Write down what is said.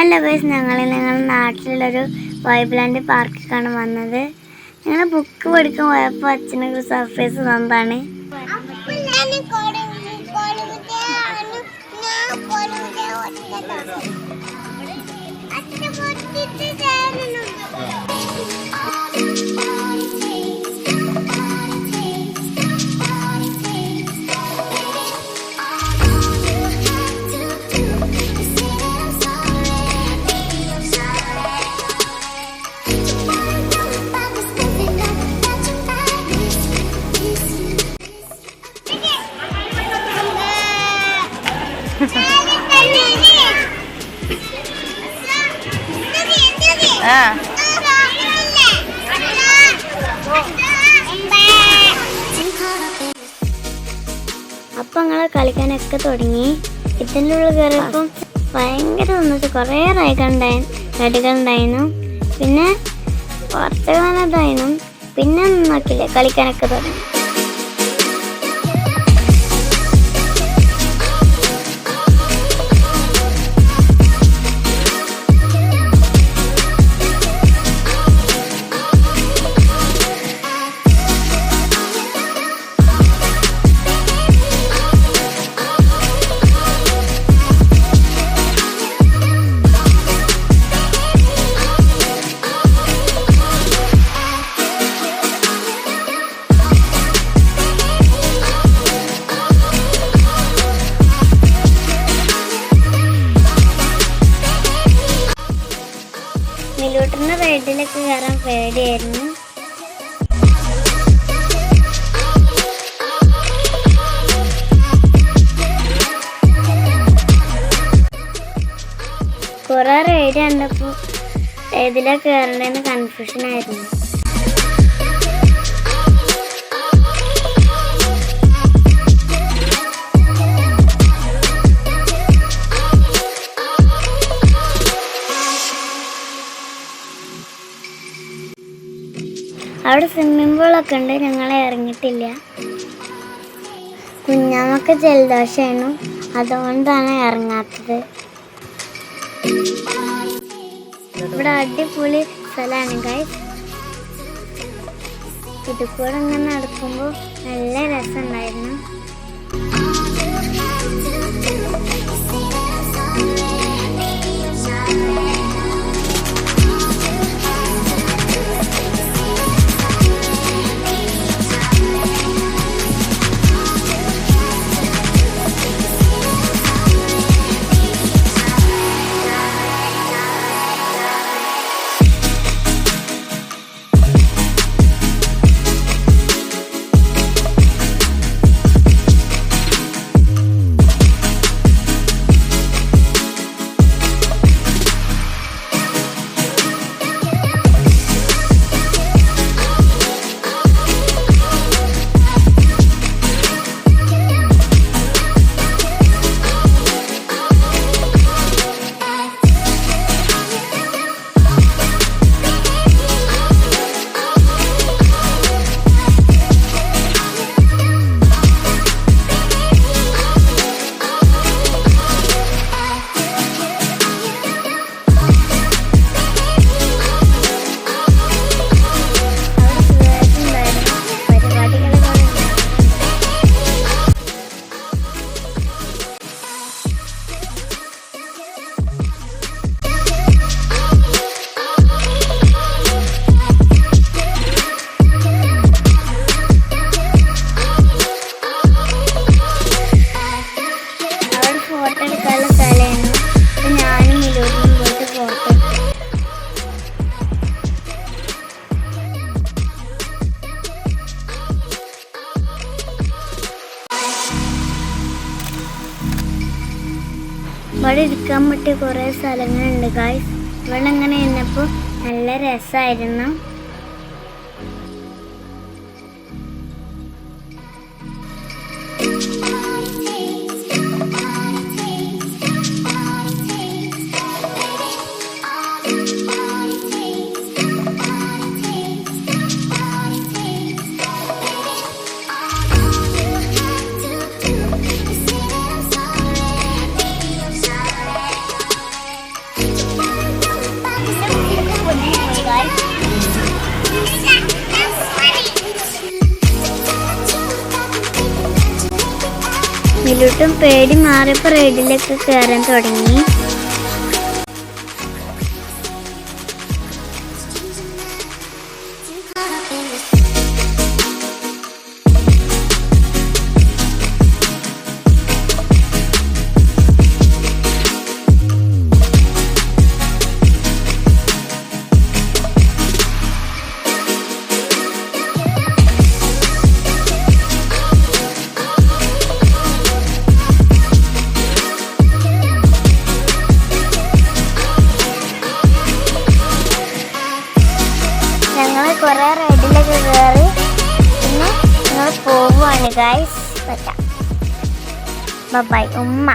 അല്ല ബേസ് ഞങ്ങൾ ഞങ്ങളുടെ നാട്ടിലുള്ളൊരു വൈബ്ലാൻഡ് പാർക്കിലേക്കാണ് വന്നത്. ഞങ്ങൾ ബുക്ക് പഠിക്കാൻ പോയപ്പോൾ അച്ഛനൊരു സർപ്രൈസ് തന്നതാണ്. ആ അപ്പം ഞങ്ങൾ കളിക്കാനൊക്കെ തുടങ്ങി. ഇതിന്റെ ഉള്ളിൽ കയറിയപ്പം ഭയങ്കര വന്നിട്ട് കുറേ റൈകളുണ്ടായി റൈഡുകളുണ്ടായിരുന്നു പിന്നെ കാലം ഇതായിരുന്നു. പിന്നെ നോക്കില്ല കളിക്കാനൊക്കെ തുടങ്ങി. റൈഡിലൊക്കെ കയറാൻ പേടിയായിരുന്നു. കുറെ റൈഡ് കണ്ടപ്പോ ഏതിലാ കയറേണ്ടതെന്ന് കൺഫ്യൂഷൻ അവിടെ സ്വിമ്മിംഗ് പൂളൊക്കെ ഉണ്ട്. ഞങ്ങൾ ഇറങ്ങിയിട്ടില്ല. കുഞ്ഞാമക്ക് ജലദോഷമായിരുന്നു അതുകൊണ്ടാണ് ഇറങ്ങാത്തത്. ഇവിടെ അടിപൊളി സ്ഥലമാണ് ഗൈസ് ഇത് ഇങ്ങനെ നടക്കുമ്പോൾ നല്ല രസമുണ്ടായിരുന്നു. ഇവിടെ ഇരിക്കാൻ പറ്റിയ കുറേ സ്ഥലങ്ങളുണ്ട് ഗായ്സ് ഇവിടെ ഇങ്ങനെ ഇരുന്നപ്പോൾ നല്ല രസമായിരുന്നു റൈഡിലോട്ടും പേടി മാറിയപ്പോൾ റൈഡിലൊക്കെ കയറാൻ തുടങ്ങി. പോവുകയാണ് ഗായ്സ് ബൈ ഉമ്മ